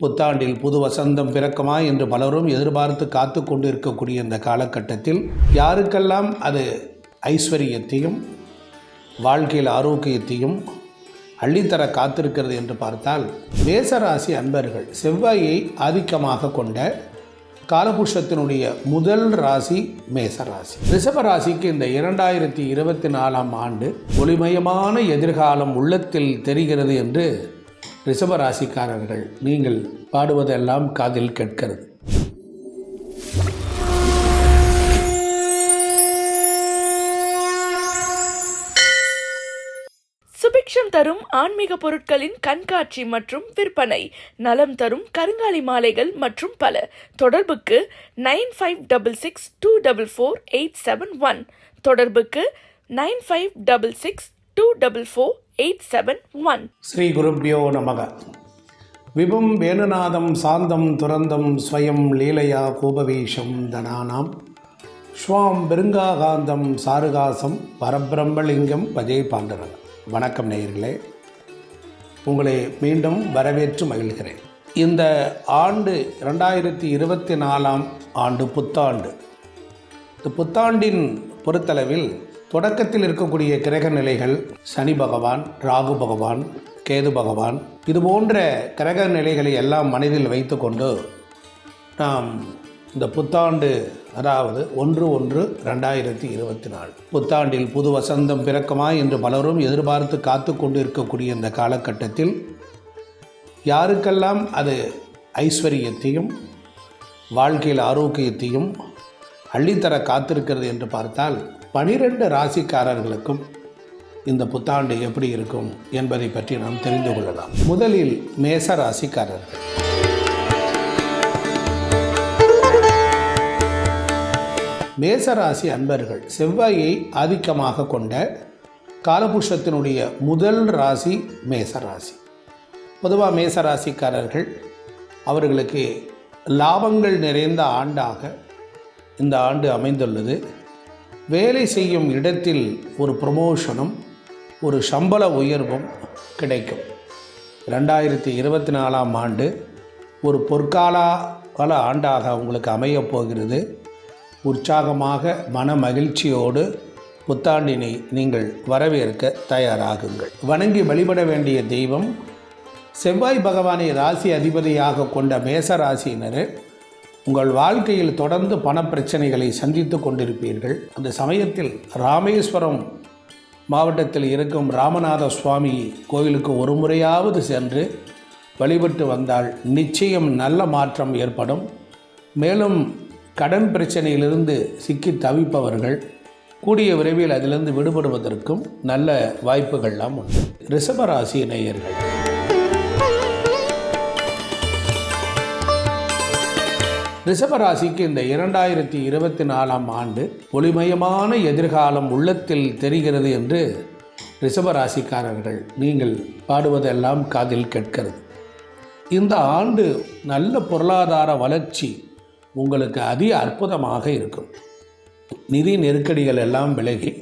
புத்தாண்டில் புது வசந்தம் பிறக்குமா என்று பலரும் எதிர்பார்த்து காத்து கொண்டிருக்கக்கூடிய இந்த காலகட்டத்தில் யாருக்கெல்லாம் அது ஐஸ்வர்யத்தையும் வாழ்க்கையில் ஆரோக்கியத்தையும் அள்ளித்தர காத்திருக்கிறது என்று பார்த்தால் மேசராசி அன்பர்கள் செவ்வாயை ஆதிக்கமாக கொண்ட காலபுருஷத்தினுடைய முதல் ராசி மேசராசி. ரிஷப ராசிக்கு இந்த இரண்டாயிரத்தி இருபத்தி நாலாம் ஆண்டு ஒளிமயமான எதிர்காலம் உள்ளத்தில் தெரிகிறது என்று ரிஷப ராசிக்காரர்கள் நீங்கள் பாடுவதெல்லாம் காதில் கேட்கிறது. சுபிக்ஷம் தரும் ஆன்மீக பொருட்களின் கண்காட்சி மற்றும் விற்பனை நலம் தரும் கருங்காலி மாலைகள் மற்றும் பல. தொடர்புக்கு nine five double six two double four eight seven one. தொடர்புக்கு nine five double six two double four eight seven one Sri குருப்பியோ நமக. விபும் வேணுநாதம் சாந்தம் துரந்தம் ஸ்வயம் லீலையா கோபவீஷம் தனானாம். ஸ்வாம் பெருங்காகாந்தம் சாருகாசம் பரபிரம்மலிங்கம் பஜை பாண்டரன் வணக்கம் நேயர்களே. உங்களை மீண்டும் வரவேற்று மகிழ்கிறேன். இந்த ஆண்டு ரெண்டாயிரத்தி இருபத்தி நாலாம் ஆண்டு புத்தாண்டு. இந்த புத்தாண்டின் பொறுத்தளவில் தொடக்கத்தில் இருக்கக்கூடிய கிரக நிலைகள் சனி பகவான் ராகு பகவான் கேது பகவான் இது போன்ற கிரக நிலைகளை எல்லாம் மனதில் வைத்துக்கொண்டு நாம் இந்த புத்தாண்டு அதாவது ஒன்று ஒன்று ரெண்டாயிரத்தி இருபத்தி நாலு புத்தாண்டில் புது வசந்தம் பிறக்குமா என்று பலரும் எதிர்பார்த்து காத்து கொண்டு இருக்கக்கூடிய இந்த காலகட்டத்தில் யாருக்கெல்லாம் அது ஐஸ்வர்யத்தையும் வாழ்க்கையில் ஆரோக்கியத்தையும் அள்ளித்தர காத்திருக்கிறது என்று பார்த்தால் பனிரெண்டு ராசிக்காரர்களுக்கும் இந்த புத்தாண்டு எப்படி இருக்கும் என்பதை பற்றி நாம் தெரிந்து கொள்ளலாம். முதலில் மேச ராசிக்காரர்கள். மேசராசி அன்பர்கள் செவ்வாயை ஆதிக்கமாக கொண்ட காலபுருஷத்தினுடைய முதல் ராசி மேசராசி பொதுவாக மேசராசிக்காரர்கள் அவர்களுக்கு லாபங்கள் நிறைந்த ஆண்டாக இந்த ஆண்டு அமைந்துள்ளது. வேலை செய்யும் இடத்தில் ஒரு ப்ரொமோஷனும் ஒரு சம்பள உயர்வும் கிடைக்கும். ரெண்டாயிரத்தி இருபத்தி நாலாம் ஆண்டு ஒரு பொற்கால பல ஆண்டாக உங்களுக்கு அமையப் போகிறது. உற்சாகமாக மன மகிழ்ச்சியோடு புத்தாண்டினை நீங்கள் வரவேற்க தயாராகுங்கள். வணங்கி வழிபட வேண்டிய தெய்வம் செவ்வாய் பகவானை ராசி அதிபதியாக கொண்ட மேச ராசியினர் உங்கள் வாழ்க்கையில் தொடர்ந்து பணப்பிரச்சனைகளை சந்தித்து கொண்டிருப்பீர்கள். அந்த சமயத்தில் ராமேஸ்வரம் மாவட்டத்தில் இருக்கும் ராமநாத சுவாமி கோயிலுக்கு ஒரு முறையாவது சென்று வழிபட்டு வந்தால் நிச்சயம் நல்ல மாற்றம் ஏற்படும். மேலும் கடன் பிரச்சனையிலிருந்து சிக்கி தவிப்பவர்கள் கூடிய விரைவில் அதிலிருந்து விடுபடுவதற்கும் நல்ல வாய்ப்புகள்லாம் உண்டு. ரிஷபராசி நேயர்கள். ரிஷபராசிக்கு இந்த இரண்டாயிரத்தி இருபத்தி நாலாம் ஆண்டு ஒளிமயமான எதிர்காலம் உள்ளத்தில் தெரிகிறது என்று ரிஷபராசிக்காரர்கள் நீங்கள் பாடுவதெல்லாம் காதில் கேட்கிறது. இந்த ஆண்டு நல்ல பொருளாதார வளர்ச்சி உங்களுக்கு அதி அற்புதமாக இருக்கும். நிதி நெருக்கடிகள் எல்லாம் விலகி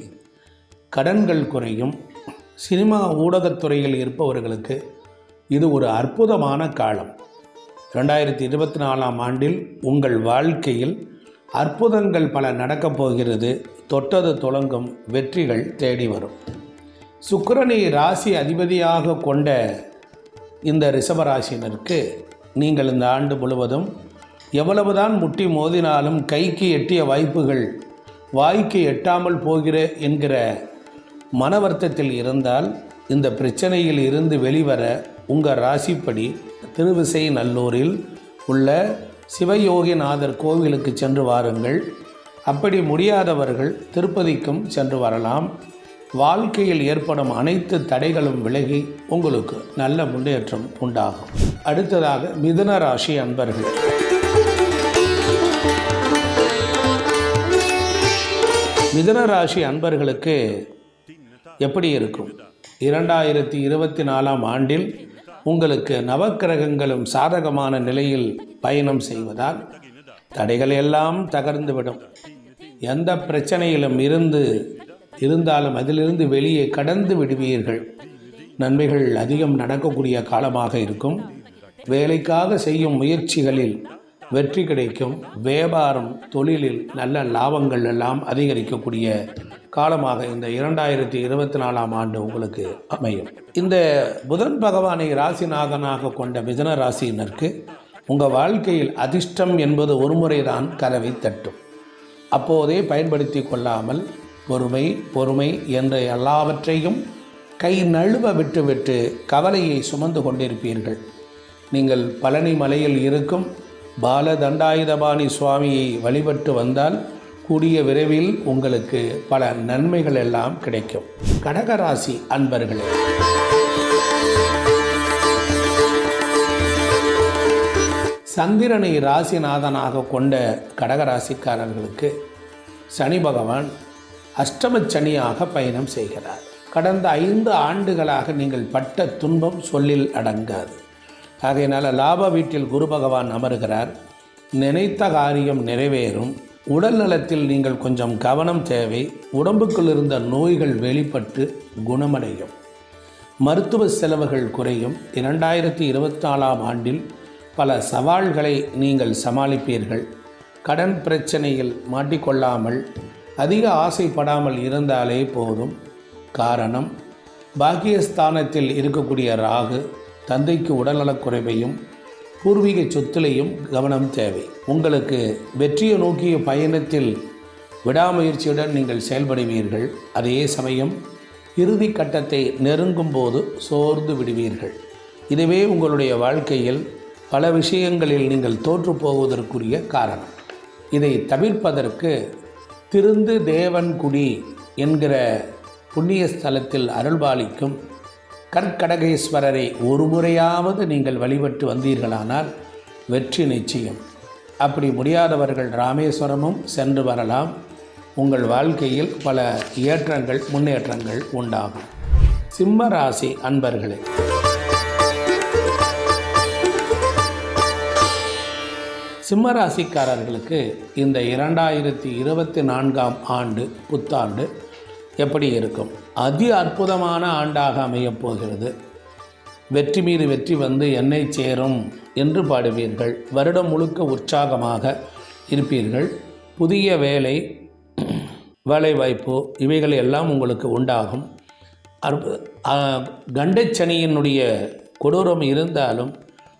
கடன்கள் குறையும். சினிமா ஊடகத்துறையில் இருப்பவர்களுக்கு இது ஒரு அற்புதமான காலம். ரெண்டாயிரத்தி இருபத்தி நாலாம் ஆண்டில் உங்கள் வாழ்க்கையில் அற்புதங்கள் பல நடக்கப் போகிறது. தொட்டது தொடங்கும் வெற்றிகள் தேடி வரும். சுக்கிரனை ராசி அதிபதியாக கொண்ட இந்த ரிஷபராசினருக்கு நீங்கள் இந்த ஆண்டு முழுவதும் எவ்வளவுதான் முட்டி மோதினாலும் கைக்கு எட்டிய வாய்ப்புகள் வாய்க்கு எட்டாமல் போகிற என்கிற மன வருத்தத்தில் இருந்தால் இந்த பிரச்சனையில் இருந்து வெளிவர உங்கள் ராசிப்படி திருவிசை நல்லூரில் உள்ள சிவயோகிநாதர் கோவிலுக்கு சென்று வாருங்கள். அப்படி முடியாதவர்கள் திருப்பதிக்கும் சென்று வரலாம். வாழ்க்கையில் ஏற்படும் அனைத்து தடைகளும் விலகி உங்களுக்கு நல்ல முன்னேற்றம் உண்டாகும். அடுத்ததாக மிதுன ராசி அன்பர்கள். மிதுன ராசி அன்பர்களுக்கு எப்படி இருக்கும்? இரண்டாயிரத்தி இருபத்தி நாலாம் ஆண்டில் உங்களுக்கு நவக்கிரகங்களும் சாதகமான நிலையில் பயணம் செய்வதால் தடைகள் எல்லாம் தகர்ந்துவிடும். எந்த பிரச்சனையிலும் இருந்து இருந்தாலும் அதிலிருந்து வெளியே கடந்து விடுவீர்கள். நன்மைகள் அதிகம் நடக்கக்கூடிய காலமாக இருக்கும். வேலைக்காக செய்யும் முயற்சிகளில் வெற்றி கிடைக்கும். வியாபாரம் தொழிலில் நல்ல லாபங்கள் எல்லாம் அதிகரிக்கக்கூடிய காலமாக இந்த இரண்டாயிரத்தி இருபத்தி நாலாம் ஆண்டு உங்களுக்கு அமையும். இந்த புதன் பகவானை ராசிநாதனாக கொண்ட மிதன ராசியினருக்கு உங்கள் வாழ்க்கையில் அதிர்ஷ்டம் என்பது ஒரு முறைதான் கதவை தட்டும். அப்போதே பயன்படுத்தி கொள்ளாமல் பொறுமை பொறுமை என்ற எல்லாவற்றையும் கை நழுவ விட்டுவிட்டு கவலையை சுமந்து கொண்டிருப்பீர்கள். நீங்கள் பழனி மலையில் இருக்கும் பாலதண்டாயுதபாணி சுவாமியை வழிபட்டு வந்தால் கூடிய விரைவில் உங்களுக்கு பல நன்மைகள் எல்லாம் கிடைக்கும். கடகராசி அன்பர்களே. சந்திரனை ராசிநாதனாக கொண்ட கடகராசிக்காரர்களுக்கு சனி பகவான் அஷ்டம சனியாக பயணம் செய்கிறார். கடந்த ஐந்து ஆண்டுகளாக நீங்கள் பட்ட துன்பம் சொல்லில் அடங்காது. ஆகையினால் லாப வீட்டில் குரு பகவான் அமர்கிறார். நினைத்த காரியம் நிறைவேறும். உடல் நலத்தில் நீங்கள் கொஞ்சம் கவனம் தேவை. உடம்புக்குள் இருந்த நோய்கள் வெளிப்பட்டு குணமடையும். மருத்துவ செலவுகள் குறையும். இரண்டாயிரத்தி இருபத்தி நாலாம் ஆண்டில் பல சவால்களை நீங்கள் சமாளிப்பீர்கள். கடன் பிரச்சனையில் மாட்டிக்கொள்ளாமல் அதிக ஆசைப்படாமல் இருந்தாலே போதும். காரணம் பாக்கியஸ்தானத்தில் இருக்கக்கூடிய ராகு தந்தைக்கு உடல்நலக்குறைவையும் பூர்வீக சொத்திலையும் கவனம் தேவை. உங்களுக்கு வெற்றியை நோக்கிய பயணத்தில் விடாமுயற்சியுடன் நீங்கள் செயல்படுவீர்கள். அதே சமயம் இறுதி கட்டத்தை நெருங்கும் போது சோர்ந்து விடுவீர்கள். இதுவே உங்களுடைய வாழ்க்கையில் பல விஷயங்களில் நீங்கள் தோற்று போவதற்குரிய காரணம். இதை தவிர்ப்பதற்கு திருந்து தேவன்குடி என்கிற புண்ணிய ஸ்தலத்தில் அருள்பாலிக்கும் கற்கடகேஸ்வரரை ஒரு முறையாவது நீங்கள் வழிபட்டு வந்தீர்களானால் வெற்றி நிச்சயம். அப்படி முடியாதவர்கள் ராமேஸ்வரமும் சென்று வரலாம். உங்கள் வாழ்க்கையில் பல ஏற்றங்கள் முன்னேற்றங்கள் உண்டாகும். சிம்ம ராசி அன்பர்களே. சிம்மராசிக்காரர்களுக்கு இந்த இரண்டாயிரத்தி இருபத்தி நான்காம் ஆண்டு புத்தாண்டு எப்படி இருக்கும்? அதி அற்புதமான ஆண்டாக அமையப் போகிறது. வெற்றி மீது வெற்றி வந்து என்னை சேரும் என்று பாடுவீர்கள். வருடம் முழுக்க உற்சாகமாக இருப்பீர்கள். புதிய வேலை வேலைவாய்ப்பு இவைகள் எல்லாம் உங்களுக்கு உண்டாகும். அற்பு கண்டச்சனியினுடைய கொடூரம் இருந்தாலும்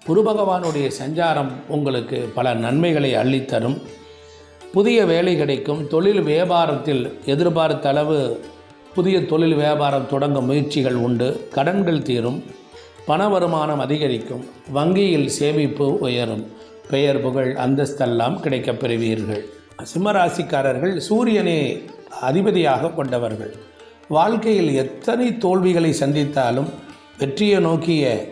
குரு பகவானுடைய சஞ்சாரம் உங்களுக்கு பல நன்மைகளை அள்ளித்தரும். புதிய வேலை கிடைக்கும். தொழில் வியாபாரத்தில் எதிர்பார்த்த அளவு புதிய தொழில் வியாபாரம் தொடங்க முயற்சிகள் உண்டு. கடன்கள் தீரும். பண வருமானம் அதிகரிக்கும். வங்கியில் சேமிப்பு உயரும். பெயர் புகழ் அந்தஸ்தெல்லாம் கிடைக்கப் பெறுவீர்கள். சிம்மராசிக்காரர்கள் சூரியனே அதிபதியாக கொண்டவர்கள். வாழ்க்கையில் எத்தனை தோல்விகளை சந்தித்தாலும் வெற்றியை நோக்கிய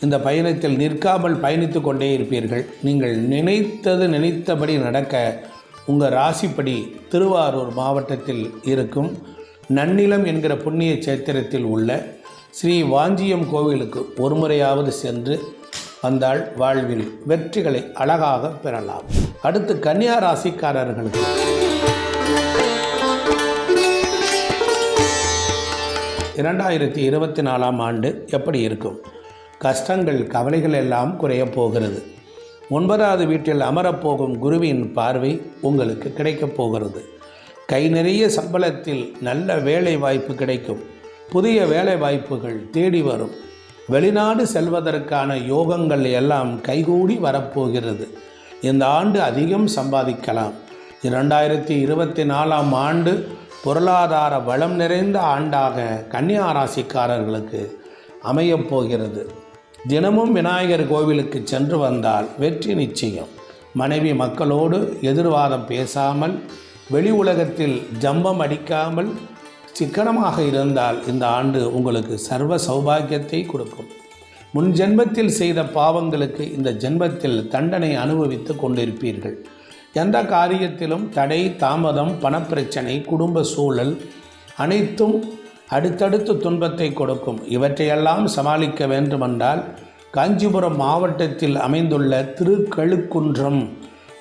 இந்த பயணத்தில் நிற்காமல் பயணித்து கொண்டே இருப்பீர்கள். நீங்கள் நினைத்தது நினைத்தபடி நடக்க உங்கள் ராசிப்படி திருவாரூர் மாவட்டத்தில் இருக்கும் நன்னிலம் என்கிற புண்ணிய சேத்திரத்தில் உள்ள ஸ்ரீ வாஞ்சியம் கோவிலுக்கு ஒரு முறையாவது சென்று வந்தால் வாழ்வில் வெற்றிகளை அழகாக பெறலாம். அடுத்து கன்னியா ராசிக்காரர்களுக்கு. இரண்டாயிரத்தி இருபத்தி நாலாம் ஆண்டு எப்படி இருக்கும்? கஷ்டங்கள் கவலைகள் எல்லாம் குறையப் போகிறது. ஒன்பதாவது வீட்டில் அமரப்போகும் குருவின் பார்வை உங்களுக்கு கிடைக்கப் போகிறது. கை நிறைய சம்பளத்தில் நல்ல வேலை வாய்ப்பு கிடைக்கும். புதிய வேலை வாய்ப்புகள் தேடி வரும். வெளிநாடு செல்வதற்கான யோகங்கள் எல்லாம் கைகூடி வரப்போகிறது. இந்த ஆண்டு அதிகம் சம்பாதிக்கலாம். இரண்டாயிரத்தி இருபத்தி நாலாம் ஆண்டு பொருளாதார வளம் நிறைந்த ஆண்டாக கன்னியா ராசிக்காரர்களுக்கு அமையப் போகிறது. தினமும் விநாயகர் கோவிலுக்கு சென்று வந்தால் வெற்றி நிச்சயம். மனைவி மக்களோடு எதிர்வாதம் பேசாமல் வெளி உலகத்தில் ஜம்பம் அடிக்காமல் சிக்கனமாக இருந்தால் இந்த ஆண்டு உங்களுக்கு சர்வ சௌபாகியத்தை கொடுக்கும். முன் ஜென்மத்தில் செய்த பாவங்களுக்கு இந்த ஜென்மத்தில் தண்டனை அனுபவித்து கொண்டிருப்பீர்கள். எந்த காரியத்திலும் தடை தாமதம் பணப்பிரச்சனை குடும்ப சூழல் அனைத்தும் அடுத்தடுத்து துன்பத்தை கொடுக்கும். இவற்றையெல்லாம் சமாளிக்க வேண்டுமென்றால் காஞ்சிபுரம் மாவட்டத்தில் அமைந்துள்ள திருக்கழுக்குன்றம்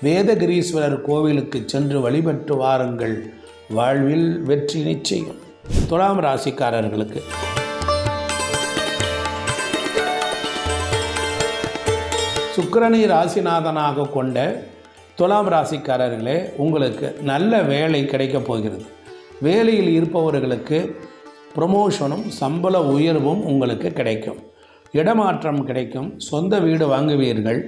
வேதகிரீஸ்வரர் கோவிலுக்கு சென்று வழிபட்டு வாருங்கள். வாழ்வில் வெற்றி நிச்சயம். துலாம் ராசிக்காரர்களுக்கு. சுக்கிரனை ராசிநாதனாக கொண்ட துலாம் ராசிக்காரர்களே உங்களுக்கு நல்ல வேலை கிடைக்கப் போகிறது. வேலையில் இருப்பவர்களுக்கு ப்ரொமோஷனும் சம்பள உயர்வும் உங்களுக்கு கிடைக்கும். இடமாற்றம் கிடைக்கும். சொந்த வீடு வாங்குவீர்கள்.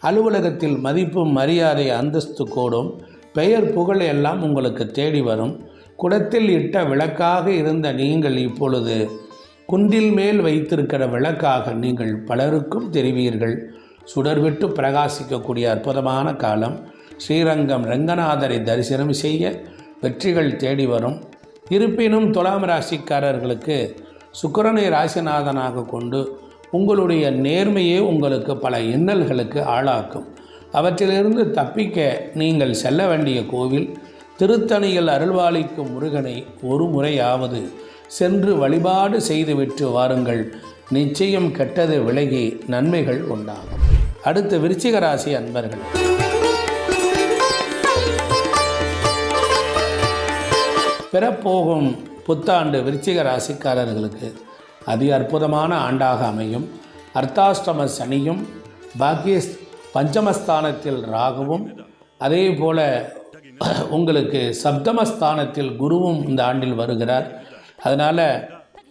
அலுவலகத்தில் மதிப்பு மரியாதை அந்தஸ்து கூடும். பெயர் புகழ் எல்லாம் உங்களுக்கு தேடி வரும். குடத்தில் இட்ட விளக்காக இருந்த நீங்கள் இப்பொழுது குன்றில் மேல் வைத்திருக்கிற விளக்காக நீங்கள் பலருக்கும் தெரிவீர்கள். சுடர்விட்டு பிரகாசிக்கக்கூடிய அற்புதமான காலம். ஸ்ரீரங்கம் ரங்கநாதரை தரிசனம் செய்ய வெற்றிகள் தேடி வரும். இருப்பினும் துலாம் ராசிக்காரர்களுக்கு சுக்கரனை ராசிநாதனாக கொண்டு உங்களுடைய நேர்மையே உங்களுக்கு பல இன்னல்களுக்கு ஆளாக்கும். அவற்றிலிருந்து தப்பிக்க நீங்கள் செல்ல வேண்டிய கோவில் திருத்தணியில் அருள்வாளிக்கும் முருகனை ஒரு முறையாவது சென்று வழிபாடு செய்துவிட்டு வாருங்கள். நிச்சயம் கெட்டது விலகி நன்மைகள் உண்டாகும். அடுத்து விருச்சிக ராசி அன்பர்கள். பெறப்போகும் புத்தாண்டு விருச்சிக ராசிக்காரர்களுக்கு அதி அற்புதமான ஆண்டாக அமையும். அர்த்தாஷ்டம சனியும் பாக்கிய பஞ்சமஸ்தானத்தில் ராகுவும் அதே போல் உங்களுக்கு சப்தமஸ்தானத்தில் குருவும் இந்த ஆண்டில் வருகிறார். அதனால்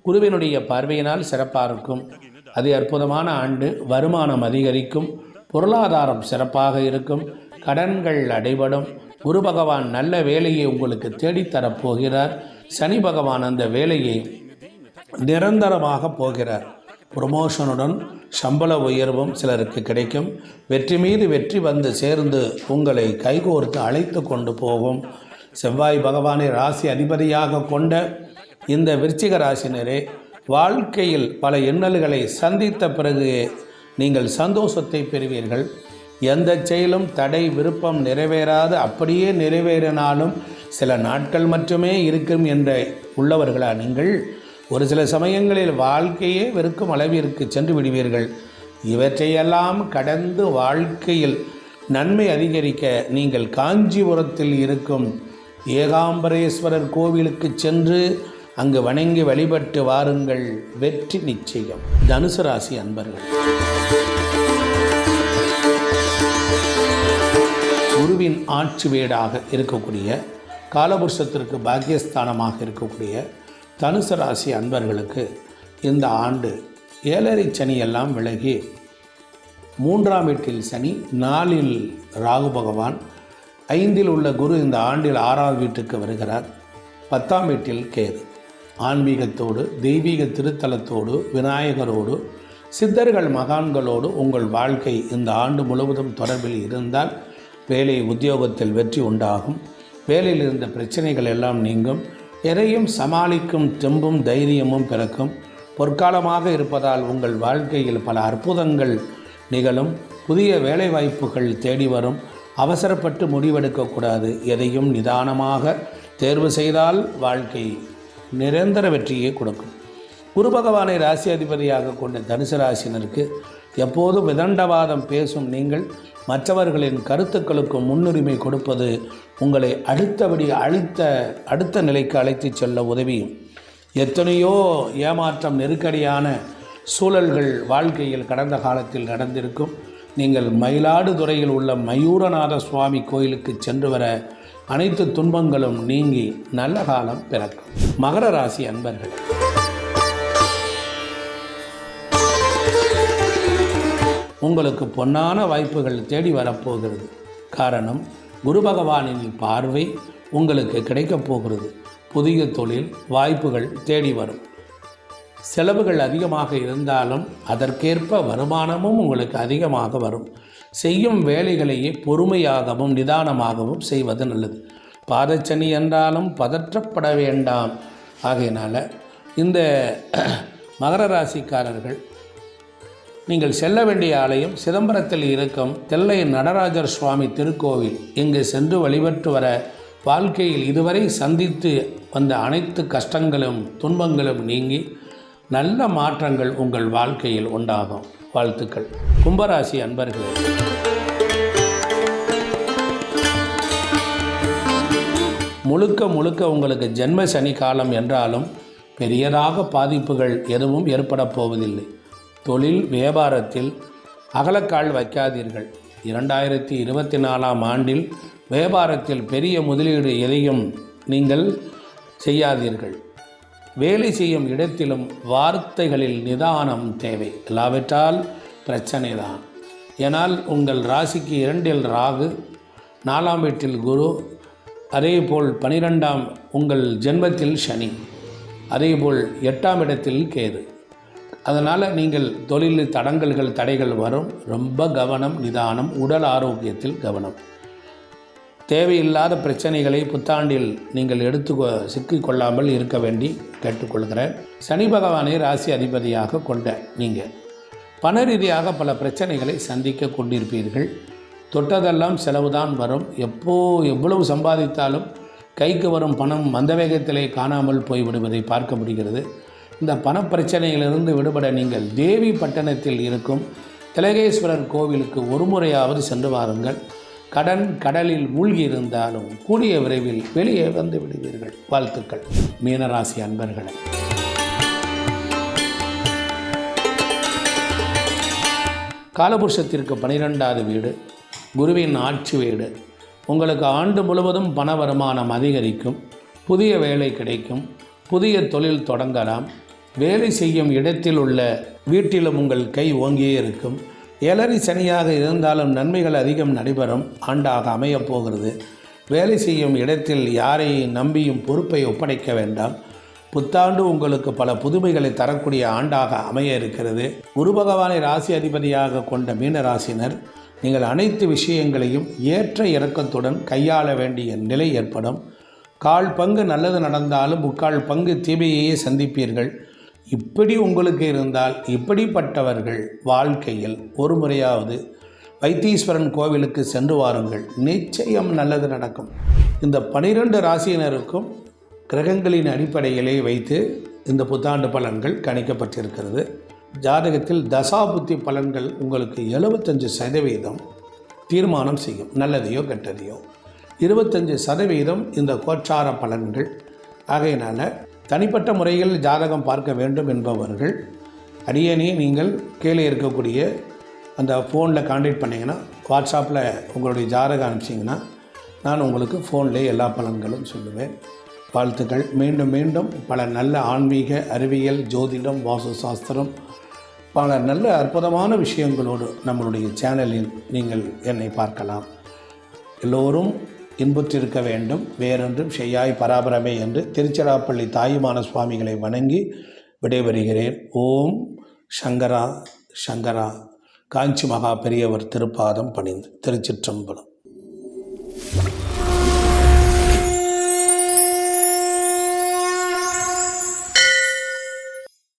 குருவினுடைய பார்வையினால் சிறப்பாக இருக்கும். அதி அற்புதமான ஆண்டு வருமானம் அதிகரிக்கும். பொருளாதாரம் சிறப்பாக இருக்கும். கடன்கள் அடைபடும். குரு பகவான் நல்ல வேலையை உங்களுக்கு தேடித்தரப் போகிறார். சனி பகவான் அந்த வேலையை நிரந்தரமாக போகிறார். ப்ரொமோஷனுடன் சம்பள உயர்வும் சிலருக்கு கிடைக்கும். வெற்றி மீது வெற்றி வந்து சேர்ந்து உங்களை கைகோர்த்து அழைத்து கொண்டு போகும். செவ்வாய் பகவானை ராசி அதிபதியாக கொண்ட இந்த விருச்சிக ராசினரே வாழ்க்கையில் பல இன்னல்களை சந்தித்த பிறகு நீங்கள் சந்தோஷத்தை பெறுவீர்கள். எந்த செயலும் தடை விருப்பம் நிறைவேறாது. அப்படியே நிறைவேறினாலும் சில நாட்கள் மட்டுமே இருக்கும் என்ற உள்ளவர்களா நீங்கள்? ஒரு சில சமயங்களில் வாழ்க்கையே வெறுக்கும் அளவிற்கு சென்று விடுவீர்கள். இவற்றையெல்லாம் கடந்து வாழ்க்கையில் நன்மை அதிகரிக்க நீங்கள் காஞ்சிபுரத்தில் இருக்கும் ஏகாம்பரேஸ்வரர் கோவிலுக்கு சென்று அங்கு வணங்கி வழிபட்டு வாருங்கள். வெற்றி நிச்சயம். தனுசு ராசி அன்பர்கள். ஆட்சி வீடாக இருக்கக்கூடிய காலபுருஷத்திற்கு பாக்கியஸ்தானமாக இருக்கக்கூடிய தனுசு ராசி அன்பர்களுக்கு இந்த ஆண்டு ஏழரை சனி எல்லாம் விலகி மூன்றாம் வீட்டில் சனி நாலில் ராகு பகவான் ஐந்தில் உள்ள குரு இந்த ஆண்டில் ஆறாவது வீட்டுக்கு வருகிறார். பத்தாம் வீட்டில் கேது. ஆன்மீகத்தோடு தெய்வீக திருத்தலத்தோடு விநாயகரோடு சித்தர்கள் மகான்களோடு உங்கள் வாழ்க்கை இந்த ஆண்டு முழுவதும் தொடர்பில் இருந்தால் வேலை உத்தியோகத்தில் வெற்றி உண்டாகும். வேலையில் இருந்த பிரச்சனைகள் எல்லாம் நீங்கும். எதையும் சமாளிக்கும் தெம்பும் தைரியமும் பிறக்கும். பொற்காலமாக இருப்பதால் உங்கள் வாழ்க்கையில் பல அற்புதங்கள் நிகழும். புதிய வேலைவாய்ப்புகள் தேடி வரும். அவசரப்பட்டு முடிவெடுக்கக்கூடாது எதையும் நிதானமாக தேர்வு செய்தால் வாழ்க்கை நிரந்தர வெற்றியை கொடுக்கும். குரு பகவானை ராசி அதிபதியாக கொண்ட தனுசு ராசினருக்கு எப்போதும் விதண்டவாதம் பேசும் நீங்கள் மற்றவர்களின் கருத்துக்களுக்கு முன்னுரிமை கொடுப்பது உங்களை அடுத்தபடி அழுத்த அடுத்த நிலைக்கு அழைத்துச் செல்ல உதவியும் எத்தனையோ ஏமாற்றம் நெருக்கடியான சூழல்கள் வாழ்க்கையில் கடந்த காலத்தில் நடந்திருக்கும். நீங்கள் மயிலாடுதுறையில் உள்ள மயூரநாத சுவாமி கோயிலுக்கு சென்று வர அனைத்து துன்பங்களும் நீங்கி நல்ல காலம் பிறக்கும். மகர ராசி அன்பர்கள். உங்களுக்கு பொன்னான வாய்ப்புகள் தேடி வரப்போகிறது. காரணம் குரு பகவானின் பார்வை உங்களுக்கு கிடைக்கப் போகிறது. புதிய தொழில் வாய்ப்புகள் தேடி வரும். செலவுகள் அதிகமாக இருந்தாலும் அதற்கேற்ப வருமானமும் உங்களுக்கு அதிகமாக வரும். செய்யும் வேலைகளையே பொறுமையாகவும் நிதானமாகவும் செய்வது நல்லது. பாதச்சனி என்றாலும் பதற்றப்பட வேண்டாம். ஆகையினால் இந்த மகர ராசிக்காரர்கள் நீங்கள் செல்ல வேண்டிய ஆலயம் சிதம்பரத்தில் இருக்கும் தெல்லை நடராஜர் சுவாமி திருக்கோவில். இங்கு சென்று வழிபட்டு வர வாழ்க்கையில் இதுவரை சந்தித்து வந்த அனைத்து கஷ்டங்களும் துன்பங்களும் நீங்கி நல்ல மாற்றங்கள் உங்கள் வாழ்க்கையில் உண்டாகும். வாழ்த்துக்கள். கும்பராசி அன்பர்களே. முழுக்க முழுக்க உங்களுக்கு ஜென்ம சனி காலம் என்றாலும் பெரியதாக பாதிப்புகள் எதுவும் ஏற்பட போவதில்லை. தொழில் வியாபாரத்தில் அகலக்கால் வைக்காதீர்கள். இரண்டாயிரத்தி இருபத்தி நாலாம் ஆண்டில் வியாபாரத்தில் பெரிய முதலீடு எதையும் நீங்கள் செய்யாதீர்கள். வேலை செய்யும் இடத்திலும் வார்த்தைகளில் நிதானம் தேவை. இல்லாவிட்டால் பிரச்சனை தான். ஏனால் உங்கள் ராசிக்கு இரண்டில் ராகு நாலாம் வீட்டில் குரு அதேபோல் பனிரெண்டாம் உங்கள் ஜென்மத்தில் சனி அதேபோல் எட்டாம் இடத்தில் கேது. அதனால் நீங்கள் தொழில் தடங்கல்கள் தடைகள் வரும். ரொம்ப கவனம் நிதானம் உடல் ஆரோக்கியத்தில் கவனம். தேவையில்லாத பிரச்சனைகளை புத்தாண்டில் நீங்கள் எடுத்து சிக்கிக்கொள்ளாமல் இருக்க வேண்டி கேட்டுக்கொள்கிறேன். சனி பகவானை ராசி அதிபதியாக கொண்ட நீங்கள் பண ரீதியாக பல பிரச்சனைகளை சந்திக்க கொண்டிருப்பீர்கள். தொட்டதெல்லாம் செலவுதான் வரும். எப்போ எவ்வளவு சம்பாதித்தாலும் கைக்கு வரும் பணம் மந்த வேகத்திலே காணாமல் போய்விடுவதை பார்க்க முடிகிறது. இந்த பணப்பிரச்சனையிலிருந்து விடுபட நீங்கள் தேவி பட்டணத்தில் இருக்கும் திலகேஸ்வரர் கோவிலுக்கு ஒரு முறையாவது சென்று வாருங்கள். கடன் கடலில் மூழ்கி இருந்தாலும் கூடிய விரைவில் வெளியே வந்து விடுவீர்கள். வாழ்த்துக்கள். மீனராசி அன்பர்களே. காலபுருஷத்திற்கு பனிரெண்டாவது வீடு குருவின் ஆட்சி வீடு. உங்களுக்கு ஆண்டு முழுவதும் பண வருமானம் அதிகரிக்கும். புதிய வேலை கிடைக்கும். புதிய தொழில் தொடங்கலாம். வேலை செய்யும் இடத்தில் உள்ள வீட்டிலும் உங்கள் கை ஓங்கியே இருக்கும். ஏழரை சனியாக இருந்தாலும் நன்மைகள் அதிகம் நடைபெறும். ஆண்டாக அமையப் போகிறது. வேலை செய்யும் இடத்தில் யாரை நம்பியும் பொறுப்பை ஒப்படைக்க வேண்டாம். புத்தாண்டு உங்களுக்கு பல புதுமைகளை தரக்கூடிய ஆண்டாக அமைய இருக்கிறது. குரு பகவானை ராசி அதிபதியாக கொண்ட மீன ராசினர் நீங்கள் அனைத்து விஷயங்களையும் ஏற்ற இறக்கத்துடன் கையாள வேண்டிய நிலை ஏற்படும். கால் பங்கு நல்லது நடந்தாலும் முக்கால் பங்கு தீமையையே சந்திப்பீர்கள். இப்படி உங்களுக்கு இருந்தால் இப்படிப்பட்டவர்கள் வாழ்க்கையில் ஒரு முறையாவது வைத்தீஸ்வரன் கோவிலுக்கு சென்று வாருங்கள். நிச்சயம் நல்லது நடக்கும். இந்த பனிரெண்டு ராசியினருக்கும் கிரகங்களின் அடிப்படையிலே வைத்து இந்த புத்தாண்டு பலன்கள் கணிக்கப்பட்டிருக்கிறது. ஜாதகத்தில் தசாபுத்தி பலன்கள் உங்களுக்கு எழுபத்தஞ்சு சதவீதம் தீர்மானம் செய்யும். நல்லதையோ கெட்டதையோ. இருபத்தஞ்சு சதவீதம் இந்த கோச்சார பலன்கள். ஆகையினால தனிப்பட்ட முறையில் ஜாதகம் பார்க்க வேண்டும் என்பவர்கள் அடியனே நீங்கள் கீழே இருக்கக்கூடிய அந்த ஃபோனில் காண்டாக்ட் பண்ணிங்கன்னா வாட்ஸ்அப்பில் உங்களுடைய ஜாதகம் அனுப்பிச்சிங்கன்னா நான் உங்களுக்கு ஃபோன்லேயே எல்லா பலன்களும் சொல்லுவேன். வாழ்த்துக்கள். மீண்டும் மீண்டும் பல நல்ல ஆன்மீக அறிவியல் ஜோதிடம் வாஸ்து சாஸ்திரம் பல நல்ல அற்புதமான விஷயங்களோடு நம்மளுடைய சேனலில் நீங்கள் என்னை பார்க்கலாம். எல்லோரும் இன்புற்றிருக்க வேண்டும். வேறொன்றும் செய்யாய் பராபரமே என்று திருச்சிராப்பள்ளி தாயுமான சுவாமிகளை வணங்கி விடைபெறுகிறேன். ஓம் சங்கரா சங்கரா. காஞ்சி மகா பெரியவர் திருப்பாதம் பணிந்து திருச்சிற்றம்பலம்.